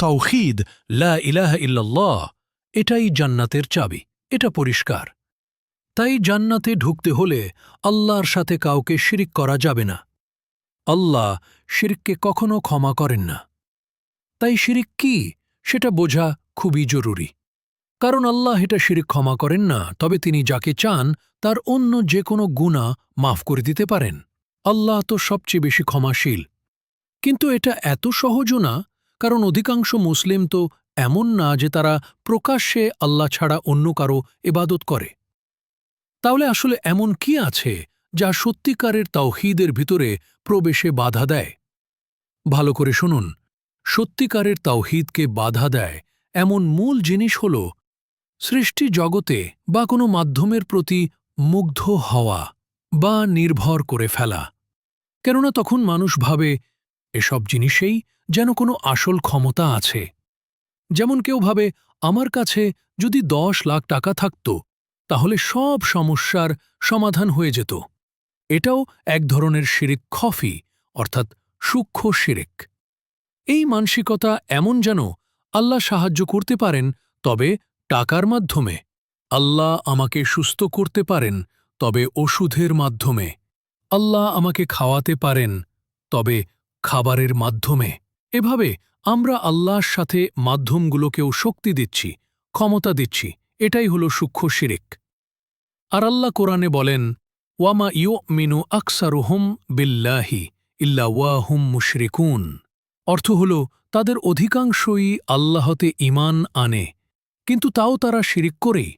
তাওহিদ লা ইলাহা ইল্লাল্লাহ, এটাই জান্নাতের চাবি, এটা পরিষ্কার। তাই জান্নাতে ঢুকতে হলে আল্লাহর সাথে কাউকে শিরিক করা যাবে না। আল্লাহ শিরিককে কখনো ক্ষমা করেন না। তাই শিরিক কি, সেটা বোঝা খুবই জরুরি। কারণ আল্লাহ এটা শিরিক ক্ষমা করেন না, তবে তিনি যাকে চান, তার অন্য যে কোনো গুণা মাফ করে দিতে পারেন। আল্লাহ তো সবচেয়ে বেশি ক্ষমাশীল। কিন্তু এটা এত সহজও না কারণ অধিকাংশ মুসলিম তো এমন না যে তারা প্রকাশ্যে আল্লাহ ছাড়া অন্য কারও এবাদত করে। তাহলে আসলে এমন কি আছে যা সত্যিকারের তাওহিদের ভিতরে প্রবেশে বাধা দেয়? ভালো করে শুনুন। সত্যিকারের তাওহিদকে বাধা দেয় এমন মূল জিনিস হল সৃষ্টি জগতে বা কোনো মাধ্যমের প্রতি মুগ্ধ হওয়া বা নির্ভর করে ফেলা। কেননা তখন মানুষ ভাবে, এসব জিনিসেই যেন কোনো আসল ক্ষমতা আছে। যেমন কেউ ভাবে, আমার কাছে যদি দশ লাখ টাকা থাকত, তাহলে সব সমস্যার সমাধান হয়ে যেত। এটাও এক ধরনের শিরিক খফি, অর্থাৎ সূক্ষ্ম শিরিক। এই মানসিকতা এমন যেন আল্লাহ সাহায্য করতে পারেন, তবে টাকার মাধ্যমে। আল্লাহ আমাকে সুস্থ করতে পারেন, তবে ওষুধের মাধ্যমে। আল্লাহ আমাকে খাওয়াতে পারেন, তবে খাবারের মাধ্যমে। এভাবে আমরা আল্লাহর সাথে মাধ্যমগুলোকেও শক্তি দিচ্ছি, ক্ষমতা দিচ্ছি, এটাই হল সূক্ষ্ম শিরিক। আর আল্লাহ কোরআনে বলেন, ওয়ামা ইউ মিনু আকসারুহুম বিল্লাহি ইল্লা ওয়াহুম মুশরিকুন। অর্থ হল, তাদের অধিকাংশই আল্লাহতে ইমান আনে, কিন্তু তাও তারা শিরিক করেই।